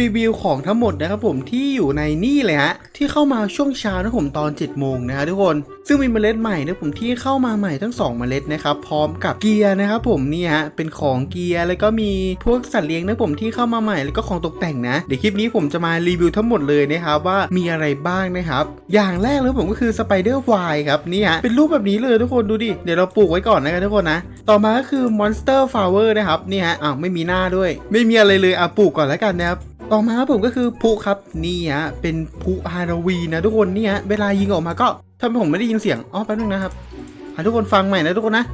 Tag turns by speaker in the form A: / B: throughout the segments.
A: รีวิวของทั้งหมดนะครับผมที่อยู่ในนี่เลยฮะที่เข้ามาช่วงเช้านะผมตอน7จ็ดโมงนะฮะทุกคนซึ่งมีเมล็ดใหม่นะผมที่เข้ามาใหม่ทั้ง 2 เมล็ดนะครับพร้อมกับเกียร์นะครับผมนี่ฮะเป็นของเกียร์แล้วก็มีพวกสัตว์เลี้ยงนะผมที่เข้ามาใหม่แล้วก็ของตกแต่งนะ เดี๋ยวคลิปนี้ผมจะมารีวิวทั้งหมดเลยนะครับว่ามีอะไรบ้างนะครับอย่างแรกเลยผมก็คือสไปเดอร์ไฟครับนี่ฮะเป็นรูปแบบนี้เลยทุกคนดูดิเดี๋ยวเราปลูกไว้ก่อนนะครับทุกคนนะต่อมาก็คือ Monster Flower นะครับนี่ฮะอ้าวไม่มีหน้าด้วย ไม่มีอะไรเลยอะปลูกก่อนแล้วกันนะครับ ต่อมาครับผมก็คือพุครับนี่ฮะเป็นพุฮาโลวีนนะทุกคนนี่ฮะเวลายิงออกมาก็ทำไมผมไม่ได้ยินเสียงอ๋อแป๊บนึงนะครับอะทุกคนฟังใหม่นะทุกคนนะ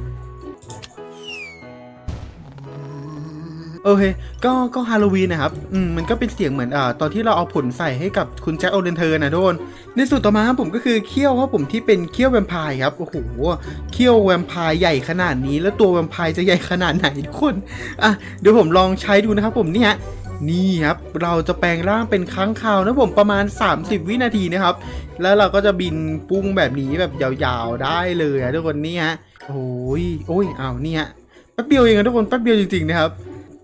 A: โอเค ก็ ก็ฮาโลวีนนะครับ อืม มันก็เป็นเสียงเหมือนอ่าตอนที่เราเอาผลใส่ให้กับคุณแจ็คโอเดนเทอร์นะทุกคน ในส่วนต่อมาครับผมก็คือเขี้ยวครับผมที่เป็นเขี้ยวแวมไพร์ครับ โอ้โห เขี้ยวแวมไพร์ใหญ่ขนาดนี้ แล้วตัวแวมไพร์จะใหญ่ขนาดไหนทุกคน อะ เดี๋ยวผมลองใช้ดูนะครับผมนี่ฮะ นี่ครับเราจะแปลงร่างเป็นค้างคาวนะผมประมาณ 30 วินาทีนะครับ แล้วเราก็จะบินปุ้งแบบนี้แบบยาวๆได้เลยทุกคนนี่ฮะโอ้ยโอ้ยเอ้านี่ฮะแป๊บเดียวเองนะทุกคนแป๊บเดียวจริงๆนะครับ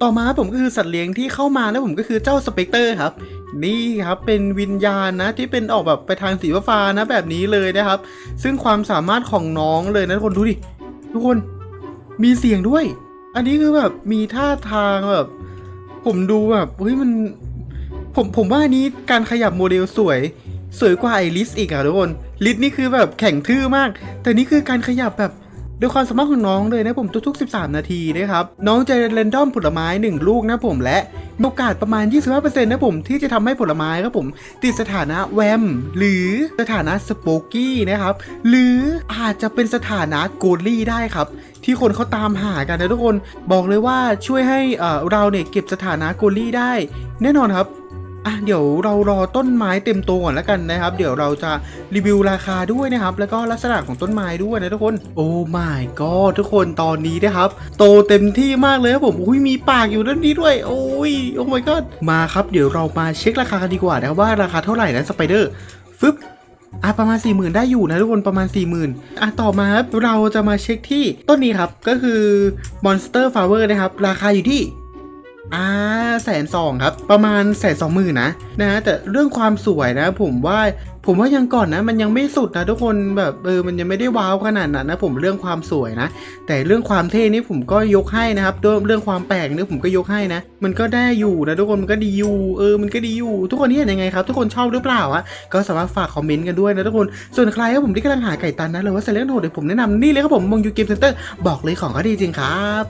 A: ต่อมาผมก็คือสัตว์เลี้ยงที่เข้ามาแล้วผมก็คือเจ้าสเปกเตอร์ครับ นี่ครับเป็นวิญญาณนะที่เป็นออกแบบไปทางสีฟ้านะแบบนี้เลยนะครับ ซึ่งความสามารถของน้องเลยนะทุกคนดูดิทุกคนมีเสียงด้วย อันนี้คือแบบมีท่าทางแบบ ผมดูแบบเฮ้ยมัน ผมผมว่าอันนี้การขยับโมเดลสวย สวยกว่าไอริสอีกอะทุกคนลิสนี่คือแบบแข็งทื่อมาก แต่นี่คือการขยับแบบ ด้วยความสามารถของน้องเลยนะผมทุกๆ 13 นาทีนะครับน้องจะเรนดอมผลไม้ 1 ลูกนะผมและโอกาสประมาณ 25%นะผมที่จะทำให้ผลไม้ครับผมติดสถานะแวม หรือสถานะสโปกี้นะครับหรืออาจจะเป็นสถานะโกลลี่ได้ครับ ที่คนเขาตามหากันนะทุกคนบอกเลยว่าช่วยให้เราเนี่ยเก็บสถานะโกลลี่ได้ แน่นอนครับ อะเดี๋ยวเรารอต้นไม้เต็มตัวก่อนแล้วกันนะครับ เดี๋ยวเราจะรีวิวราคาด้วยนะครับ แล้วก็ลักษณะของต้นไม้ด้วยนะทุกคน โอ้ my god ทุกคนตอนนี้นะครับ โตเต็มที่มากเลยครับผมอุ้ยมีปากอยู่ด้านนี้ด้วย โอ้ยโอ้ my god มาครับเดี๋ยวเรามาเช็คราคากันดีกว่านะครับว่าราคาเท่าไหร่นะสไปเดอร์ฟึบอะประมาณ 4 0,000 ได้อยู่นะทุกคนประมาณ 40,000อะต่อมาครับเราจะมาเช็คที่ต้นนี้ครับก็คือ Monster Flower นะครับราคาอยู่ที่ อ่าแสนสองครับ ประมาณแสนสองหมื่นนะนะฮะแต่เรื่องความสวยนะ ผมว่าผมว่ายังก่อนนะ มันยังไม่สุดนะทุกคนแบบเออมันยังไม่ได้ว้าวขนาดนั้นนะ ผมเรื่องความสวยนะ แต่เรื่องความเท่นี่ผมก็ยกให้นะครับเรื่องเรื่องความแปลกนี่ผมก็ยกให้นะ มันก็ได้อยู่นะทุกคนมันก็ดีอยู่เออมันก็ดีอยู่ ทุกคนนี่เห็นยังไงครับทุกคนชอบหรือเปล่าอะก็สามารถฝากคอมเมนต์กันด้วยนะทุกคนส่วนใครครับผมที่กำลังหาไก่ตันนะหรือว่าเซเลนโหดเดี๋ยวผมแนะนำนี่เลยครับผมมงยูเกมเซ็นเตอร์บอกเลยของก็ดีจริงครับ